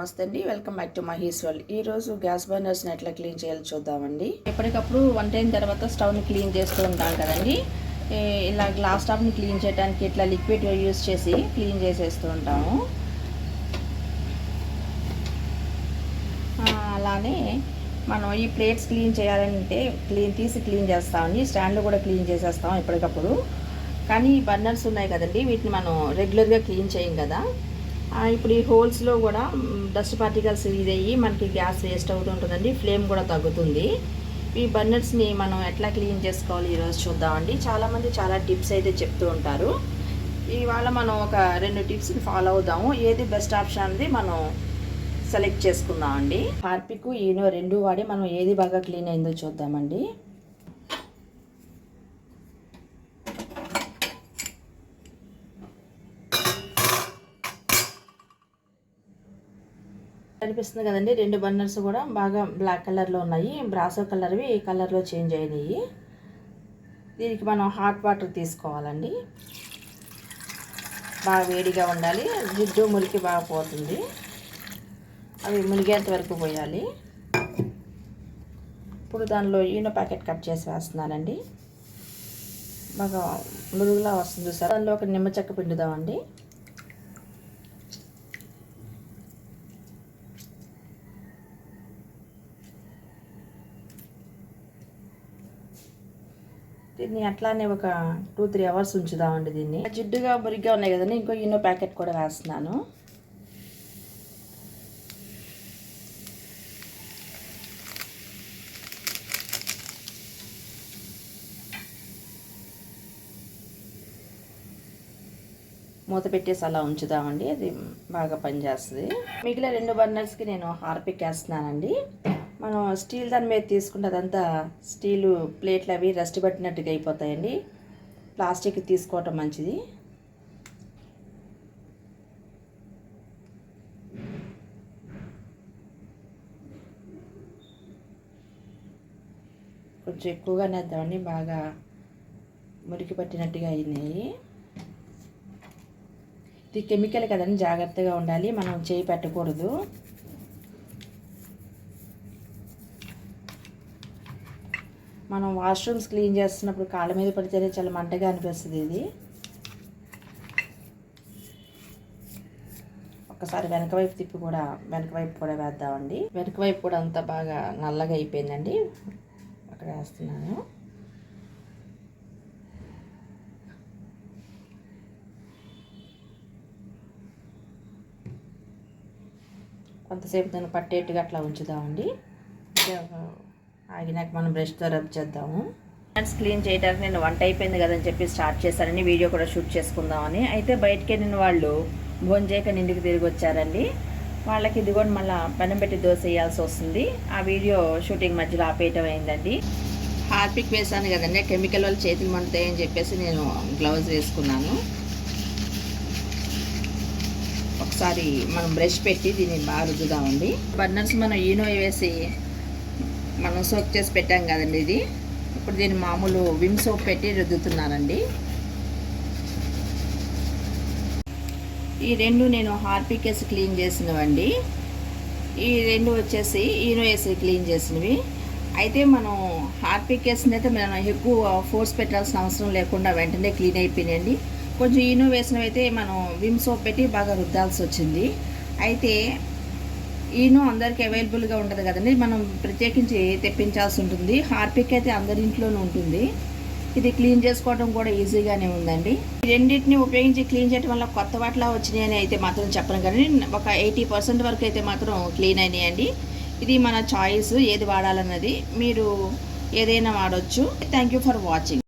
నమస్తే అండి. Welcome back to Mahi's world. ఈ రోజు గ్యాస్ బర్నర్స్ని ఎట్లా క్లీన్ చేయాలో చూద్దామండి. ఎప్పటికప్పుడు వంట అయిన తర్వాత స్టవ్ని క్లీన్ చేస్తూ ఉంటాం కదండి. ఇలా గ్లాస్ స్టవ్ని క్లీన్ చేయడానికి ఇట్లా లిక్విడ్ యూస్ చేసి క్లీన్ చేసేస్తూ ఉంటాము. అలానే మనం ఈ ప్లేట్స్ క్లీన్ చేయాలంటే క్లీన్ తీసి క్లీన్ చేస్తామండి. స్టాండ్లు కూడా క్లీన్ చేసేస్తాం ఎప్పటికప్పుడు. కానీ బర్నర్స్ ఉన్నాయి కదండి వీటిని మనం రెగ్యులర్గా క్లీన్ చేయం కదా. ఇప్పుడు ఈ హోల్స్లో కూడా డస్ట్ పార్టికల్స్ ఇదయ్యి మనకి గ్యాస్ వేస్ట్ అవుతుంటుందండి ఫ్లేమ్ కూడా తగ్గుతుంది. ఈ బర్నర్స్ని మనం ఎట్లా క్లీన్ చేసుకోవాలి ఈరోజు చూద్దామండి. చాలామంది చాలా టిప్స్ అయితే చెప్తూ ఉంటారు. ఇవాళ మనం ఒక రెండు టిప్స్ని ఫాలో అవుదాము. ఏది బెస్ట్ ఆప్షన్ అనేది మనం సెలెక్ట్ చేసుకుందామండి. హార్పిక్ ఈనో రెండు వాడి మనం ఏది బాగా క్లీన్ అయిందో చూద్దామండి. కనిపిస్తుంది కదండి. రెండు బన్నర్స్ కూడా బాగా బ్లాక్ కలర్లో ఉన్నాయి. బ్రాసో కలర్వి ఈ కలర్లో చేంజ్ అయినాయి. దీనికి మనం హాట్ వాటర్ తీసుకోవాలండి. బాగా వేడిగా ఉండాలి. జిడ్డు మురికి బాగా పోతుంది. అవి మునిగేంత వరకు పోయాలి. ఇప్పుడు దానిలో ఈనో ప్యాకెట్ కట్ చేసి వేస్తున్నానండి. బాగా మురుగులా వస్తుంది సార్. దానిలో ఒక నిమ్మ చెక్క పిండుదామండి. దీన్ని అట్లానే ఒక టూ త్రీ అవర్స్ ఉంచుదామండి దీన్ని. జిడ్డుగా మురిగ్గా ఉన్నాయి కదండి ఇంకో ఇన్నో ప్యాకెట్ కూడా వేస్తున్నాను. మూత పెట్టేసి అలా ఉంచుదామండి అది బాగా పనిచేస్తుంది. మిగిలిన రెండు బర్నర్స్కి నేను హార్పిక్ వేస్తున్నానండి మనం స్టీల్ దాని మీద తీసుకుంటే అదంతా స్టీలు ప్లేట్లు అవి రస్ట్ పట్టినట్టుగా అయిపోతాయండి. ప్లాస్టిక్ తీసుకోవటం మంచిది. కొంచెం ఎక్కువగా నేద్దామండి బాగా మురికి పట్టినట్టుగా అయినాయి. ఇది కెమికల్ కదండి జాగ్రత్తగా ఉండాలి మనం చేయి పెట్టకూడదు. మనం వాష్రూమ్స్ క్లీన్ చేస్తున్నప్పుడు కాళ్ళ మీద పడితేనే చాలా మంటగా అనిపిస్తుంది ఇది. ఒకసారి వెనక వైపు తిప్పి కూడా వెనక వైపు కూడా వేద్దామండి. వెనక వైపు కూడా అంతా బాగా నల్లగా అయిపోయిందండి. అక్కడ వేస్తున్నాను. కొంతసేపు దాన్ని పట్టేట్టుగా అట్లా ఉంచుదామండి. ఆగినాక మనం బ్రష్తో రబ్ చేద్దాము. హ్యాండ్స్ క్లీన్ చేయడానికి నేను వంట అయిపోయింది కదని చెప్పి స్టార్ట్ చేశానని వీడియో కూడా షూట్ చేసుకుందామని. అయితే బయటికి వెళ్ళిన వాళ్ళు భోంచేయక ఇంటికి తిరిగి వచ్చారండి. వాళ్ళకి ఇదిగోని మళ్ళీ పెనం పెట్టి దోశ వేయాల్సి వస్తుంది. ఆ వీడియో షూటింగ్ మధ్యలో ఆపేయటం అయిందండి. హార్పిక్ వేసాను కదండి. కెమికల్ వాళ్ళు చేతులు మండుతాయని చెప్పేసి నేను గ్లౌజ్ వేసుకున్నాను. ఒకసారి మనం బ్రష్ పెట్టి దీన్ని బాగా రుద్దుదామండి. బర్నర్స్ మనం ఈనో వేసి మనం సోప్ చేసి పెట్టాం కదండి ఇది. ఇప్పుడు దీన్ని మామూలు విమ్ సోప్ పెట్టి రుద్దుతున్నానండి. ఈ రెండు నేను హార్పిక్ వేసి క్లీన్ చేసినవండి. ఈ రెండు వచ్చేసి ఈనో వేసి క్లీన్ చేసినవి. అయితే మనం హార్పిక్ వేసిన అయితే మనం ఎక్కువ ఫోర్స్ పెట్టాల్సిన అవసరం లేకుండా వెంటనే క్లీన్ అయిపోయినాయండి. కొంచెం ఈనో వేసినవి అయితే మనం విమ్ సోప్ పెట్టి బాగా రుద్దాల్సి వచ్చింది. అయితే ఈను అందరికి అవైలబుల్గా ఉండదు కదండి. మనం ప్రత్యేకించి తెప్పించాల్సి ఉంటుంది? హార్పిక్ అయితే అందరి ఇంట్లోనే ఉంటుంది. ఇది క్లీన్ చేసుకోవడం కూడా ఈజీగానే ఉందండి. రెండింటిని ఉపయోగించి క్లీన్ చేయడం వల్ల కొత్త వాటిలా వచ్చినాయని అయితే మాత్రం చెప్పను కానీ ఒక ఎయిటీ పర్సెంట్ వరకు అయితే మాత్రం క్లీన్ అయినాయండి. ఇది మన చాయిస్ ఏది వాడాలన్నది మీరు ఏదైనా వాడవచ్చు థ్యాంక్ యూ ఫర్ వాచింగ్